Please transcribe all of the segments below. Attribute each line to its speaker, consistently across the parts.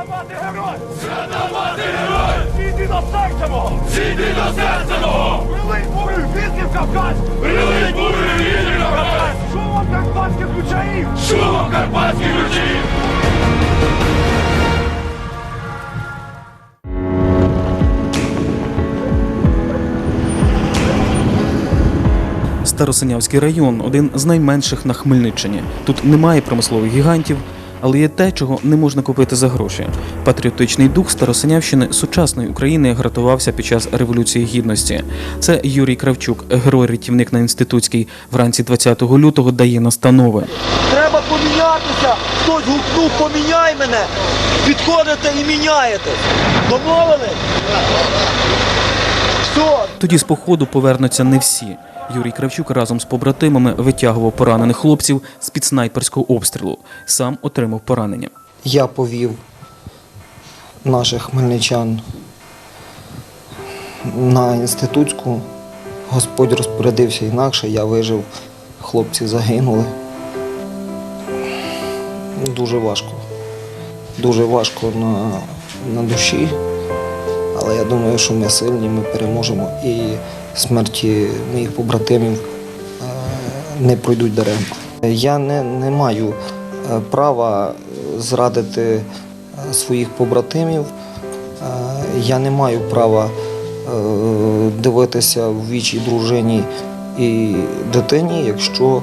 Speaker 1: Свята мати герой! Свята мати герой! Зійди до серця мого! Зійди до серця мого! Прилинь бурю вітрів Кавказ! Прилинь бурю вітрів Кавказ! Шумом карпатських ключаїв! Шумом карпатських ключаїв!
Speaker 2: Старосинявський район один з найменших на Хмельниччині. Тут немає промислових гігантів, але є те, чого не можна купити за гроші. Патріотичний дух Старосинявщини сучасної України гратувався під час революції гідності. Це Юрій Кравчук, герой-рятівник на інститутській. Вранці 20 лютого дає настанови.
Speaker 3: Треба помінятися. Хтось гукнув, поміняй мене. Підходите і міняєте. Домовились? Все,
Speaker 2: Тоді з походу повернуться не всі. Юрій Кравчук разом з побратимами витягував поранених хлопців з під снайперського обстрілу. Сам отримав поранення.
Speaker 4: Я повів наших хмельничан на інститутську. Господь розпорядився інакше, я вижив, хлопці загинули. Дуже важко. Дуже важко на, на душі. Але я думаю, що ми сильні, ми переможемо і смерті моїх побратимів е, не пройдуть даремно. Я не, не маю е, права зрадити е, своїх побратимів. Я не маю права дивитися в вічі дружині і дитині, якщо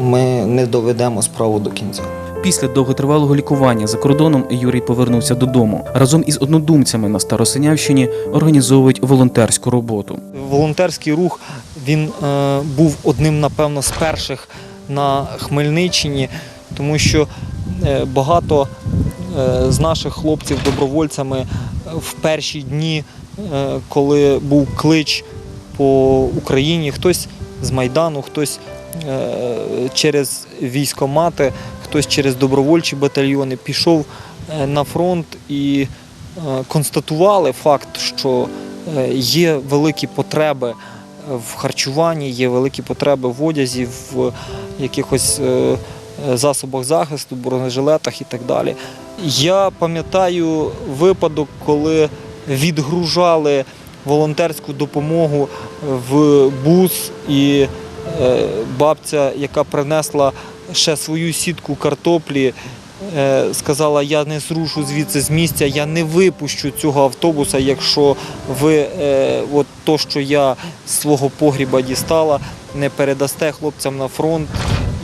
Speaker 4: ми не доведемо справу до кінця.
Speaker 2: Після довготривалого лікування за кордоном Юрій повернувся додому. Разом із однодумцями на Старосинявщині організовують волонтерську роботу.
Speaker 5: волонтерський рух він е, був одним, напевно, з перших на Хмельниччині, тому що е, багато е, з наших хлопців добровольцями в перші дні, е, коли був клич по Україні, хтось з Майдану, хтось через військомати, хтось через добровольчі батальйони пішов е, на фронт і е, констатували факт, що е, є великі потреби в харчуванні, є великі потреби в одязі, в якихось засобах захисту, бронежилетах і так далі. Я пам'ятаю випадок, коли відгружали волонтерську допомогу в бус, і бабця, яка принесла ще свою сітку картоплі, е, сказала: я не зрушу звідси з місця, я не випущу цього автобуса, якщо ви е, от то, що я з свого погріба дістала, не передасте хлопцям на фронт.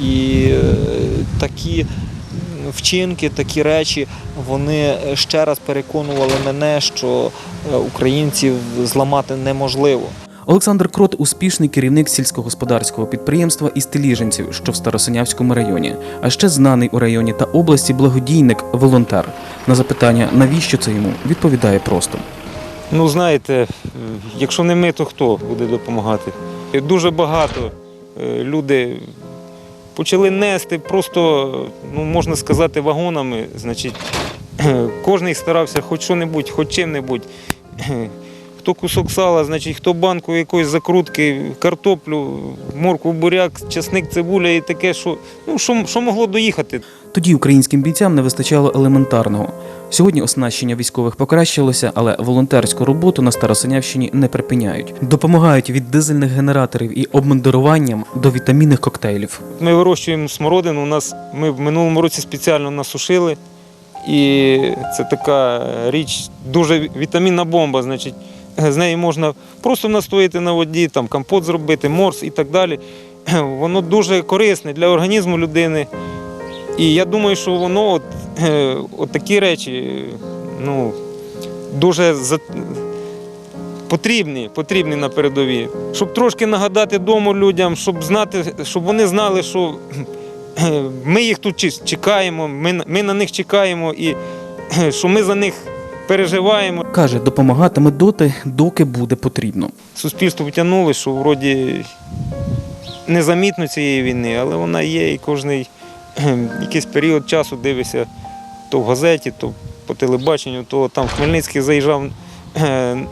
Speaker 5: І е, такі вчинки, такі речі, вони ще раз переконували мене, що українців зламати неможливо.
Speaker 2: Олександр Крот успішний керівник сільськогосподарського підприємства із Теліжинців, що в Старосинявському районі, а ще знаний у районі та області благодійник, волонтер. На запитання, навіщо це йому, відповідає просто.
Speaker 6: Ну, знаєте, е, якщо не ми, то хто буде допомагати? Дуже багато е, люди почали нести просто, ну можна сказати, вагонами. Значить, кожен старався хоч що-небудь, хоч чим-небудь. Хто кусок сала, значить, хто банку якоїсь закрутки, картоплю, моркву, буряк, часник, цибуля і таке, що, ну, що, що могло доїхати.
Speaker 2: Тоді українським бійцям не вистачало елементарного. Сьогодні оснащення військових покращилося, але волонтерську роботу на Старосинявщині не припиняють. Допомагають від дизельних генераторів і обмундируванням до вітамінних коктейлів.
Speaker 6: Ми вирощуємо смородину. У нас ми в минулому році спеціально насушили. І це така річ, дуже вітамінна бомба. Значить, з неї можна просто настояти на воді, там компот зробити, морс і так далі. Воно дуже корисне для організму людини. І я думаю, що воно от, е, от такі речі ну, дуже за... потрібні, потрібні на передовій. Щоб трошки нагадати дому людям, щоб знати, щоб вони знали, що ми їх тут чекаємо, ми, ми на них чекаємо і що ми за них переживаємо.
Speaker 2: Каже, допомагатиме доти, доки буде потрібно.
Speaker 6: Суспільство втягнуло, що вроді незамітно цієї війни, але вона є і кожний якийсь період часу дивишся то в газеті, то по телебаченню, то там Хмельницький заїжджав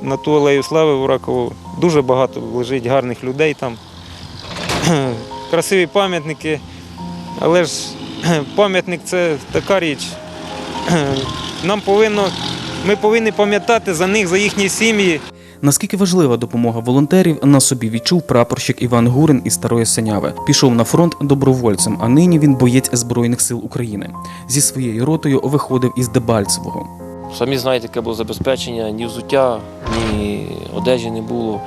Speaker 6: на ту алею слави в Ракову. Дуже багато лежить гарних людей там. Красиві пам'ятники. Але ж пам'ятник це така річ. нам повинно, ми повинні пам'ятати за них, за їхні сім'ї.
Speaker 2: Наскільки важлива допомога волонтерів, на собі відчув прапорщик Іван Гурин із Старої Синяви. Пішов на фронт добровольцем, а нині він боєць Збройних сил України. Зі своєю ротою виходив із Дебальцевого.
Speaker 7: Самі знаєте, яке було забезпечення, ні взуття, ні одежі не було.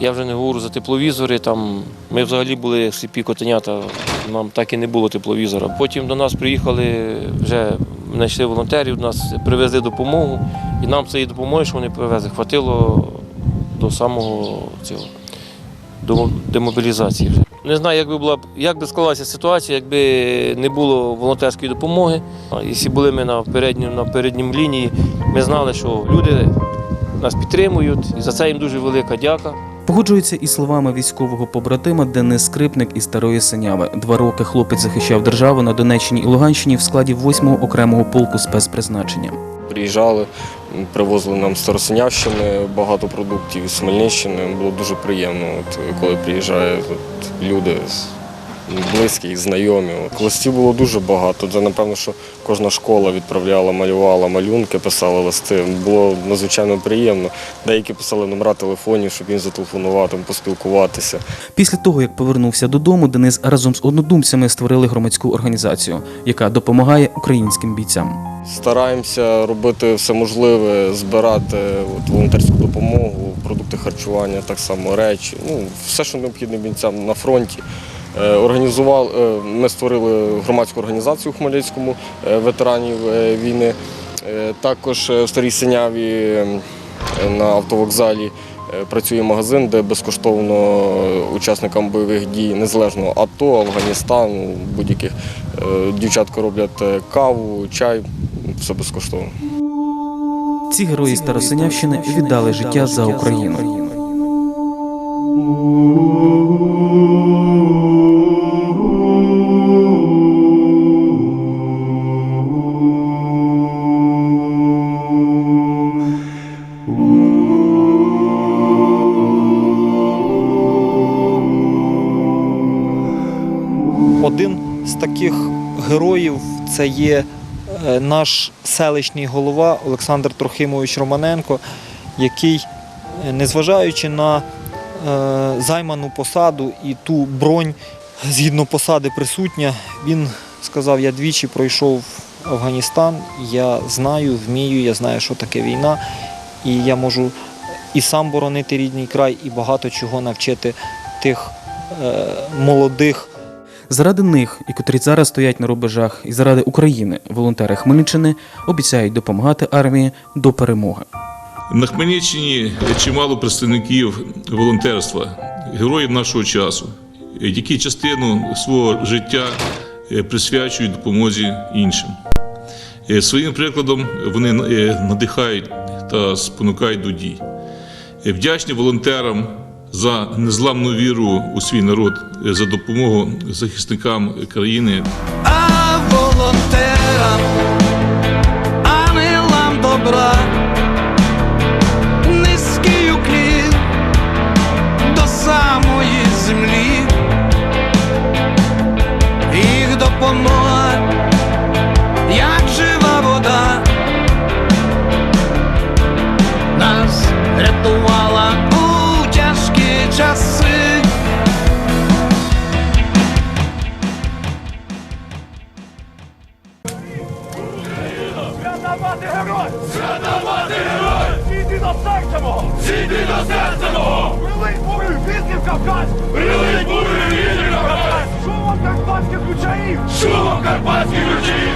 Speaker 7: Я вже не говорю за тепловізори. Там ми взагалі були сліпі котенята, нам так і не було тепловізора. Потім до нас приїхали, вже знайшли волонтерів, нас привезли допомогу, і нам цієї допомоги, що вони привезли, хватило до самого цього до демобілізації. Вже не знаю, як би була як би склалася ситуація, якби не було волонтерської допомоги. Якщо були ми на передньому на передній лінії, ми знали, що люди нас підтримують, і за це їм дуже велика дяка.
Speaker 2: Погоджується із словами військового побратима Денис Скрипник із Старої Синяви. Два роки хлопець захищав державу на Донеччині і Луганщині в складі 8-го окремого полку спецпризначення.
Speaker 8: Приїжджали, привозили нам з Старосинявщини багато продуктів з Хмельниччини. Було дуже приємно, от, коли приїжджають от, люди близькі, знайомі. Листів було дуже багато. Це, напевно, що кожна школа відправляла, малювала малюнки, писала листи. Було надзвичайно приємно. Деякі писали номера телефонів, щоб він зателефонував, там, поспілкуватися.
Speaker 2: Після того, як повернувся додому, Денис разом з однодумцями створили громадську організацію, яка допомагає українським бійцям.
Speaker 8: Стараємося робити все можливе, збирати от, волонтерську допомогу, продукти харчування, так само речі, ну, все, що необхідне бійцям на фронті. Е, Організували, е, ми створили громадську організацію у Хмельницькому е, ветеранів війни. Також в Старій Синяві на автовокзалі працює магазин, де безкоштовно учасникам бойових дій незалежно АТО, Афганістану, будь-яких дівчатка роблять каву, чай, все безкоштовно.
Speaker 2: Ці герої Старосинявщини віддали життя за Україну.
Speaker 5: Таких героїв це є е, наш селищний голова Олександр Трохимович Романенко, який, е, незважаючи на е, займану посаду і ту бронь згідно посади присутня, він сказав: я двічі пройшов Афганістан, я знаю, вмію, я знаю, що таке війна, і я можу і сам боронити рідний край, і багато чого навчити тих молодих.
Speaker 2: Заради них, і котрі зараз стоять на рубежах, і заради України, волонтери Хмельниччини обіцяють допомагати армії до перемоги.
Speaker 9: На Хмельниччині чимало представників волонтерства, героїв нашого часу, які частину свого життя е, присвячують допомозі іншим. Е, Своїм прикладом вони е, надихають та спонукають до дій. Вдячні волонтерам за незламну віру у свій народ, е, за допомогу захисникам країни.
Speaker 10: А волонтерам, ангелам добра, низький уклін до самої землі, їх допомога,
Speaker 1: Свята мати герой! Свята мати герой! Зійди до серця мого! Зійди до серця мого! Прилий бурю вітрів Кавказ! Прилий бурю вітрів Кавказ! Шумом карпатських ручаїв! Шумом карпатських ручаїв!